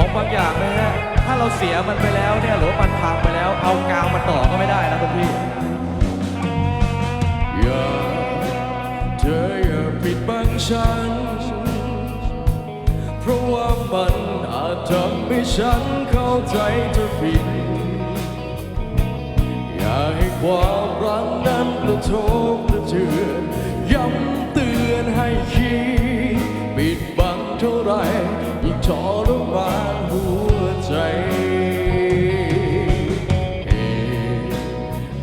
ของบางอย่างนะฮะถ้าเราเสียมันไปแล้วเนี่ยหรือว่ามันพังไปแล้ว เอากาวมาต่อก็ไม่ได้นะคุณพี่อย่าเธออย่าปิดบังฉัน เพราะว่ามันอาจทำให้ฉันเข้าใจเธอผิด อย่าให้ความรักนั้นกระทบกระเทือนย้ำ หัวใจเหตุ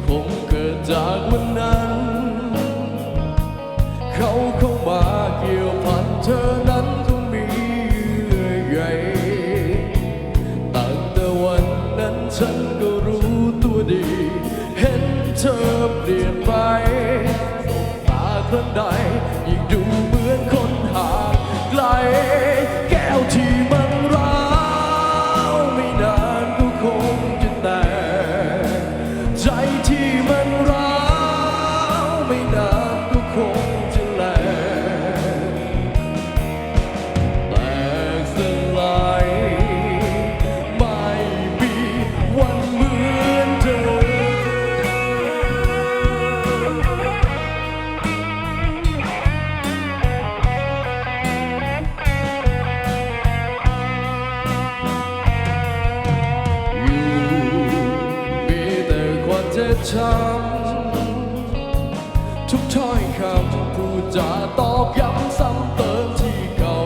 คงเกิดจากวันนั้น เขาเข้ามาเกี่ยวพันเธอนั้นคงมีเยื่อใยตั้งแต่วันนั้นฉันก็รู้ตัวดี เห็นเธอเปลี่ยนไปตาครั้งใดยิ่งดูเหมือนคนห่างไกล ความเจ็บช้ำทุกถ้อยคำพูดจาตอกย้ำซ้ำเติมที่เก่า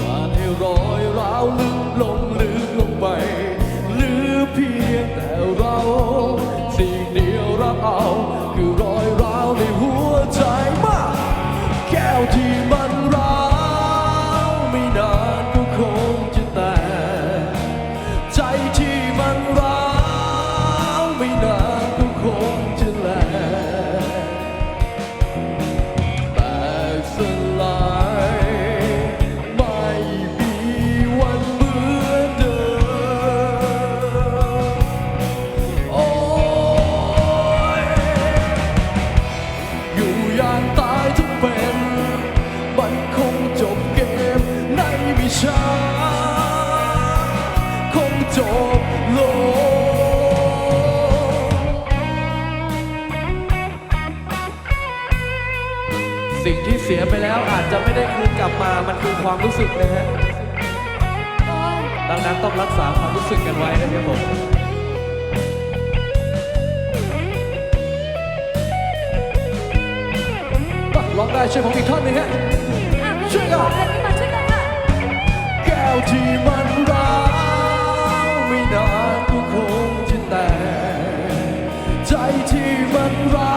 มาให้รอยร้าวลึกลงลึกลงไปหลือเพียงแต่เรา สิ่งเดียวรับเอาคือรอยร้าวในหัวใจมากแก้วที่มันร้าวไม่นานก็คงจะแตกใจที่มันร้าว เป็นมันคงจบเกมในวิชาคงจบลงสิ่งที่เสียไปแล้วอาจจะไม่ได้คืนกลับมา มันคือความรู้สึกนะฮะ ดังนั้นต้องรักษาความรู้สึกกันไว้นะครับผม ร้องได้ช่วยผมอีกท่อนหนึ่งฮะช่วยกันพี่มาช่วยกันค่ะแก้วที่มันร้าวไม่นานก็คงจะแตกใจที่มันร้